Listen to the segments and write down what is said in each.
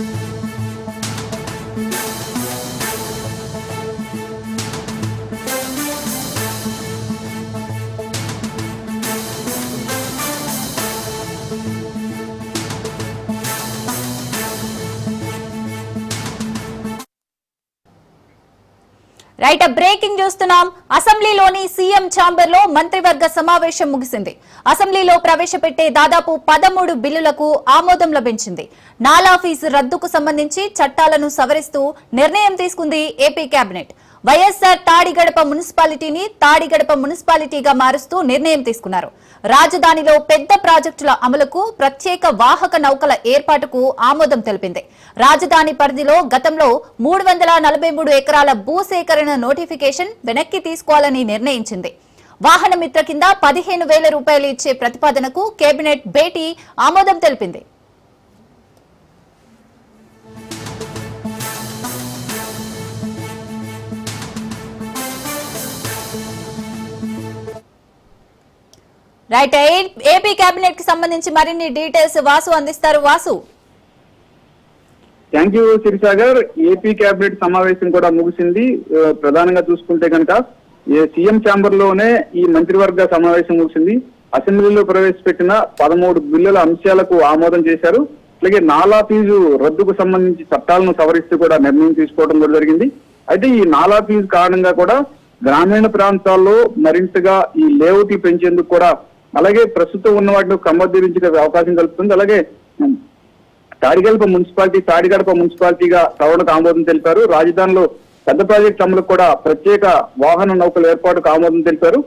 Thank you. Right breaking చూస్తున్నాం అసెంబ్లీలోని CM ఛాంబర్లో మంత్రివర్గ సమావేశం ముగిసింది. అసెంబ్లీలో ప్రవేశపెట్టే దాదాపు పదమూడు బిల్లులకు ఆమోదం లభించింది. నాలా ఫీజు రద్దుకు సంబంధించి చట్టాలను సవరిస్తూ నిర్ణయం తీసుకుంది ఏపీ కేబినెట్. వైఎస్ఆర్ తాడిగడప మున్సిపాలిటీని తాడిగడప మున్సిపాలిటీగా మారుస్తూ నిర్ణయం తీసుకున్నారు. రాజధానిలో పెద్ద ప్రాజెక్టుల అమలుకు ప్రత్యేక వాహక నౌకల ఏర్పాటుకు ఆమోదం తెలిపింది. రాజధాని పరిధిలో గతంలో మూడు వందల నలభై మూడు ఎకరాల భూసేకరణ నోటిఫికేషన్ వెనక్కి తీసుకోవాలని నిర్ణయించింది. వాహన మిత్ర కింద పదిహేను వేల రూపాయలు ఇచ్చే ప్రతిపాదనకు కేబినెట్ భేటీ ఆమోదం తెలిపింది. రైట్ ఏపీ కేబినెట్కి సంబంధించి మరిన్ని డీటెయిల్స్ వాసు అందిస్తారు. Vasu. Thank you Sirisagar. AP cabinet సమావేశం కూడా ముగిసింది. ప్రధానంగా చూసుకుంటే కనుక సీఎం ఛాంబర్లోనే ఈ మంత్రివర్గ సమావేశం ముగిసింది. అసెంబ్లీలో ప్రవేశపెట్టిన పదమూడు బిల్లుల అంశాలకు ఆమోదం చేశారు. అలాగే నాలా ఫీజు రద్దుకు సంబంధించి చట్టాలను సవరిస్తూ కూడా నిర్ణయం తీసుకోవడం కూడా జరిగింది. అయితే ఈ నాలా ఫీజు కారణంగా కూడా గ్రామీణ ప్రాంతాల్లో మరింతగా ఈ లేఅవుట్ పెంచేందుకు కూడా అలాగే ప్రస్తుతం ఉన్న వాటిని క్రమబద్ధీకరించే అవకాశం కలుగుతుంది అలాగే తాడిగడప మున్సిపాలిటీ తాడిగడప మున్సిపాలిటీగా సవరణకు ఆమోదం తెలిపారు. రాజధానిలో పెద్ద ప్రాజెక్ట్ అమలుకు కూడా ప్రత్యేక వాహన నౌకల ఏర్పాటుకు ఆమోదం తెలిపారు.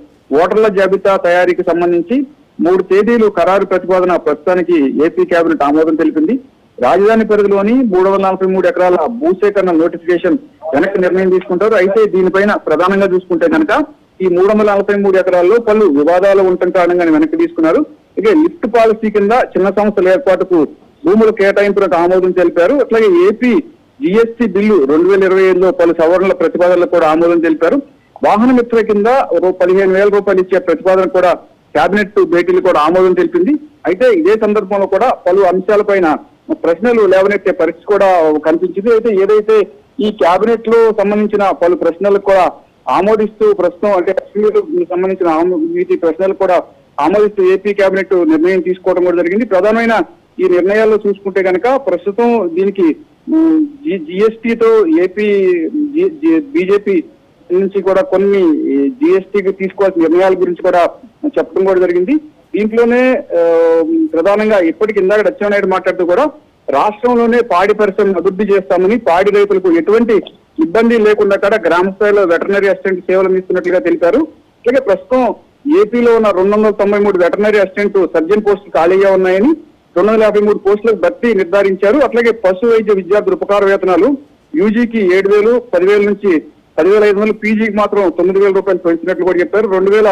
ఓటర్ల జాబితా తయారీకి సంబంధించి మూడు తేదీలు ఖరారు ప్రతిపాదన ప్రస్తుతానికి ఏపీ కేబినెట్ ఆమోదం తెలిపింది. రాజధాని పరిధిలోని మూడు వందల నలభై మూడు ఎకరాల భూసేకరణ నోటిఫికేషన్ వెనక్కి నిర్ణయం తీసుకుంటారు. అయితే దీనిపైన ప్రధానంగా చూసుకుంటే కనుక ఈ మూడు వందల నలభై మూడు ఎకరాల్లో పలు వివాదాలు ఉండటం కారణంగా వెనక్కి తీసుకున్నారు. ఇక లిఫ్ట్ పాలసీ కింద చిన్న సంస్థల ఏర్పాటుకు భూముల కేటాయింపులకు ఆమోదం తెలిపారు. అట్లాగే ఏపీ జిఎస్టీ బిల్లు రెండు వేల ఇరవై ఐదులో పలు సవరణల ప్రతిపాదనలకు కూడా ఆమోదం తెలిపారు. వాహన మిత్ర కింద పదిహేను వేల రూపాయలు ఇచ్చే ప్రతిపాదన కూడా కేబినెట్ భేటీలు కూడా ఆమోదం తెలిపింది. అయితే ఇదే సందర్భంలో కూడా పలు అంశాలపైన ప్రశ్నలు లేవనెత్తే పరిస్థితి కూడా కనిపించింది. అయితే ఏదైతే ఈ కేబినెట్లో సంబంధించిన పలు ప్రశ్నలకు కూడా ఆమోదిస్తూ ప్రస్తుతం అంటే కశ్మీర్ సంబంధించిన ఆమో- వీటి ప్రశ్నలు కూడా ఆమోదిస్తూ ఏపీ కేబినెట్ నిర్ణయం తీసుకోవడం కూడా జరిగింది. ప్రధానమైన ఈ నిర్ణయాల్లో చూసుకుంటే కనుక ప్రస్తుతం దీనికి జిఎస్టీతో ఏపీ బీజేపీ నుంచి కూడా కొన్ని జిఎస్టీకి తీసుకోవాల్సిన నిర్ణయాల గురించి కూడా చెప్పడం కూడా జరిగింది. దీంట్లోనే ప్రధానంగా ఇప్పటికి ఇందాక లక్ష్మీనాయుడు మాట్లాడుతూ కూడా రాష్ట్రంలోనే పాడి పరిశ్రమను అభివృద్ధి చేస్తామని పాడి రైతులకు ఎటువంటి ఇబ్బంది లేకుండా కూడా గ్రామ స్థాయిలో వెటర్నరీ అసిస్టెంట్ సేవలు అందిస్తున్నట్లుగా తెలిపారు. అలాగే ప్రస్తుతం ఏపీలో ఉన్న రెండు వందల తొంభై మూడు వెటర్నరీ అసిస్టెంట్ సర్జన్ పోస్టులు ఖాళీగా ఉన్నాయని రెండు వందల యాభై మూడు పోస్టులకు భర్తీ నిర్ధారించారు. అట్లాగే పశు వైద్య విద్యార్థుల ఉపకార వేతనాలు యూజీకి ఏడు వేలు పదివేల నుంచి పదివేల ఐదు వందలు పీజీకి మాత్రం తొమ్మిది వేల రూపాయలు పెంచినట్లు కూడా చెప్పారు. రెండు వేల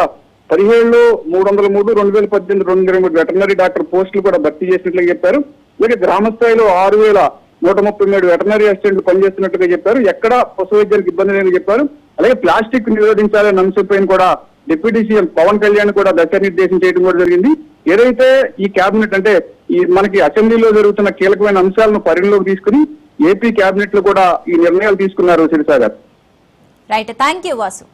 పదిహేడులో మూడు వందల మూడు రెండు వేల పద్దెనిమిది రెండు వందల మూడు వెటర్నరీ డాక్టర్ పోస్టులు కూడా భర్తీ చేసినట్లు చెప్పారు. అలాగే గ్రామ స్థాయిలో ఆరు వేల నూట ముప్పై మూడు వెటనరీ అసిస్టెంట్లు పనిచేస్తున్నట్టుగా చెప్పారు. ఎక్కడ పశు వైద్యానికి ఇబ్బంది లేదని చెప్పారు. అలాగే ప్లాస్టిక్ నిరోధించాలనే అంశంపైన కూడా డిప్యూటీ సీఎం పవన్ కళ్యాణ్ కూడా దశానిర్దేశం చేయడం కూడా జరిగింది. ఏదైతే ఈ కేబినెట్ అంటే ఈ మనకి అసెంబ్లీలో జరుగుతున్న కీలకమైన అంశాలను పరిగణలోకి తీసుకుని ఏపీ కేబినెట్లో కూడా ఈ నిర్ణయాలు తీసుకున్నారు Sirisagar. Right thank you Vasu